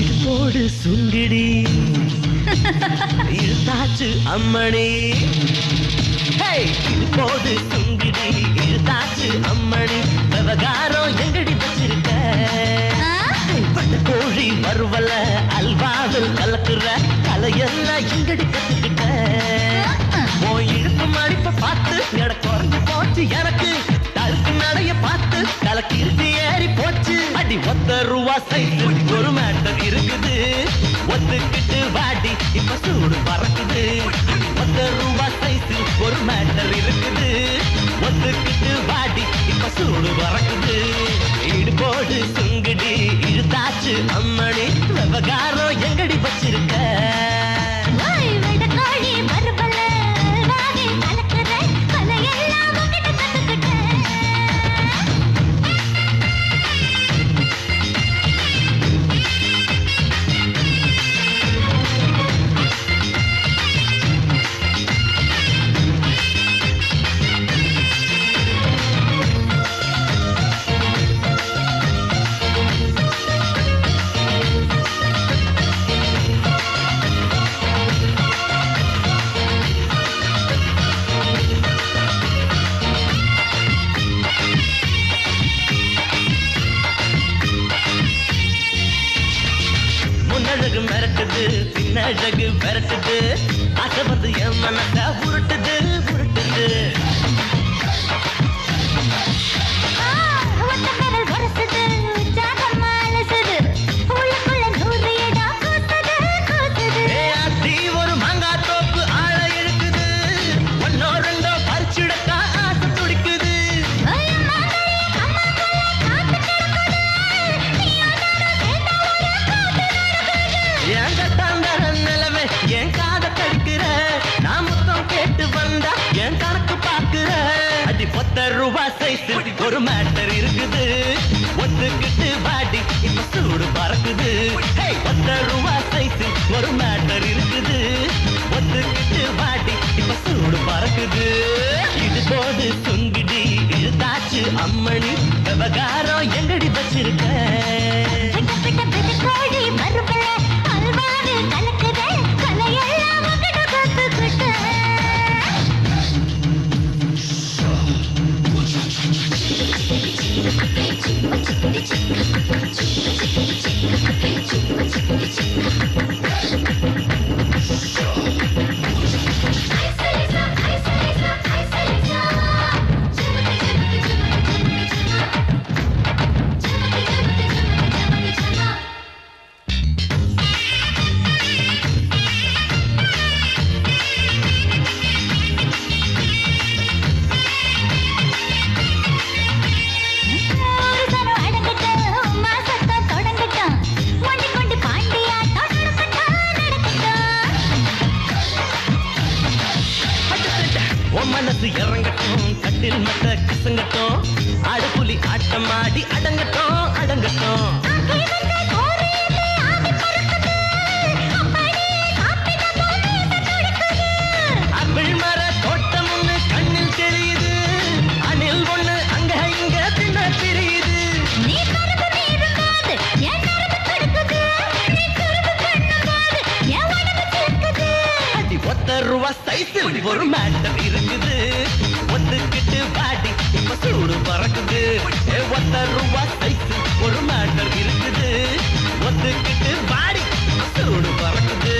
இடுபோடு சுங்கிடி இழுத்தாச்சு அம்மணி. ஹேய், இடுபோடு சுங்கிடி இழுத்தாச்சு அம்மணி. விவகாரம் எங்கடி வச்சிருக்க? கோழி வருவல அல்வாவில் கலக்குற கலையெல்லாம் எங்கடி கத்துக்கிட்ட? ரூபா சைஸ் ஒரு மேட்டர் இருக்குது. ஒத்துக்கிட்டு வாடி இப்ப சூடு பறக்குது. ஒத்த ரூபா சைஸ் ஒரு மேட்டர் இருக்குது. ஒத்துக்கிட்டு வாடி இப்ப சூடு பறக்குது. இடுபோடு சுங்குடி இழுத்தாச்சு. அம்மணி விவகாரம் அழகு மிரட்டுது பின்னழகு மிரட்டுது ஆசை வந்து என் மனத்தை உருட்டுது உருட்டுது. ரூபா ஒரு மேட்டர் இருக்குது. ஒத்துக்கிட்டு பாட்டி இப்ப சூடு பறக்குது. ஒத்த ரூபா சைஸ் ஒரு மேட்டர் இருக்குது. ஒத்துக்கிட்டு வாடி இப்ப சூடு பறக்குது. இது போது சுங்கிடி தாச்சு அம்மணி. விவகாரம் எங்கடி வச்சிருக்க? இறங்கட்டும் கட்டில் மட்ட கிசங்கட்டும். அடுப்புலி ஆட்டமாடி அடங்கட்டும். ரூபா சைஸில் ஒரு மேட்டர் இருக்குது. ஒத்துக்கிட்டு பாடி இப்ப சூடு பறக்குது. ஒத்த ரூபா சைஸில் ஒரு மேட்டர் இருக்குது. ஒத்துக்கிட்டு பாடி சூடு பறக்குது.